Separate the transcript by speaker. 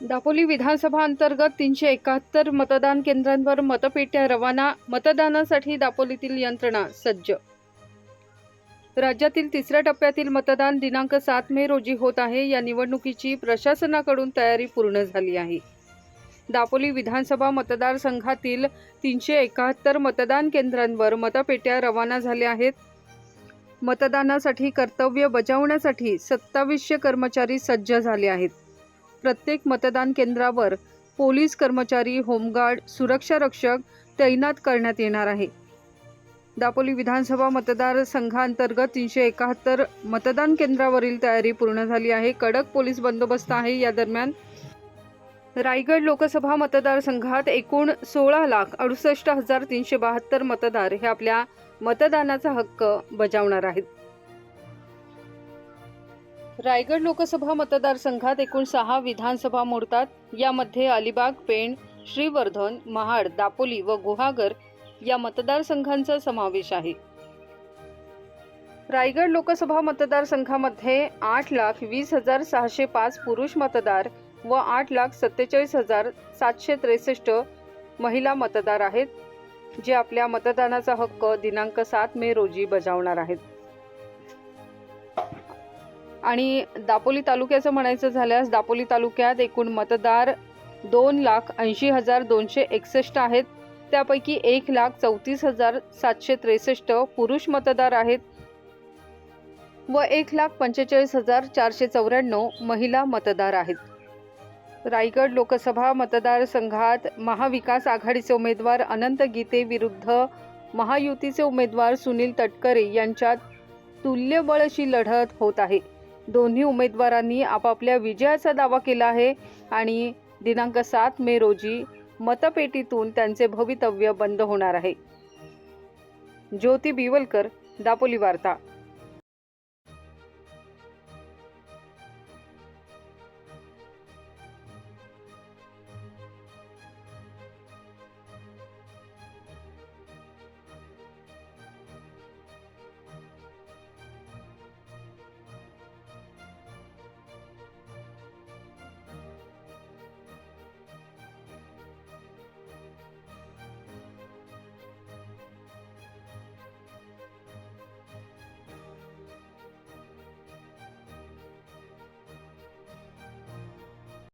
Speaker 1: दापोली विधानसभा अंतर्गत तीनशे एकाहत्तर मतदान केंद्रांवर मतपेट्या रवाना मतदानासाठी दापोलीतील यंत्रणा सज्ज. राज्यातील तिसऱ्या टप्प्यातील मतदान दिनांक सात मे रोजी होत आहे. या निवडणुकीची प्रशासनाकडून तयारी पूर्ण झाली आहे. दापोली विधानसभा मतदारसंघातील तीनशे एकाहत्तर मतदान केंद्रांवर मतपेट्या रवाना झाल्या आहेत. मतदानासाठी कर्तव्य बजावण्यासाठी सत्तावीसशे कर्मचारी सज्ज झाले आहेत. प्रत्येक मतदान केंद्रावर पोलीस कर्मचारी होमगार्ड सुरक्षा रक्षक तैनात करण्यात येणार आहे. दापोली विधानसभा मतदारसंघांतर्गत तीनशे एकाहत्तर मतदान केंद्रावरील तयारी पूर्ण झाली आहे. कडक पोलीस बंदोबस्त आहे. या दरम्यान रायगड लोकसभा मतदारसंघात एकूण सोळा लाख अडुसष्ट हजार तीनशे बहात्तर मतदार हे आपल्या मतदानाचा हक्क बजावणार आहेत. रायगड लोकसभा मतदारसंघात एकूण सहा विधानसभा मोडतात. यामध्ये अलिबाग पेण श्रीवर्धन महाड दापोली व गुहागर या मतदारसंघांचा समावेश आहे. रायगड लोकसभा मतदारसंघामध्ये आठ लाख वीस हजार सहाशे पाच पुरुष मतदार व आठ लाख सत्तेचाळीस हजार सातशे त्रेसष्ट महिला मतदार आहेत जे आपल्या मतदानाचा हक्क दिनांक सात मे रोजी बजावणार आहेत. आणि दापोली तालुक्याचं म्हणायचं झाल्यास दापोली तालुक्यात एकूण मतदार दोन लाख ऐंशी हजार दोनशे एकसष्ट आहेत. त्यापैकी एक लाख चौतीस हजार सातशे त्रेसष्ट पुरुष मतदार आहेत व एक लाख पंचेचाळीस हजार चारशे चौऱ्याण्णव महिला मतदार आहेत. रायगड लोकसभा मतदारसंघात महाविकास आघाडीचे उमेदवार अनंत गीते विरुद्ध महायुतीचे उमेदवार सुनील तटकरे यांच्यात तुल्यबळ अशी लढत होत आहे. दोन्ही उमेदवारांनी आपापल्या विजयाचा दावा केला आहे आणि दिनांक सात मे रोजी मतपेटीतून त्यांचे भवितव्य बंद होणार आहे. ज्योती बिवलकर दापोली वार्ता.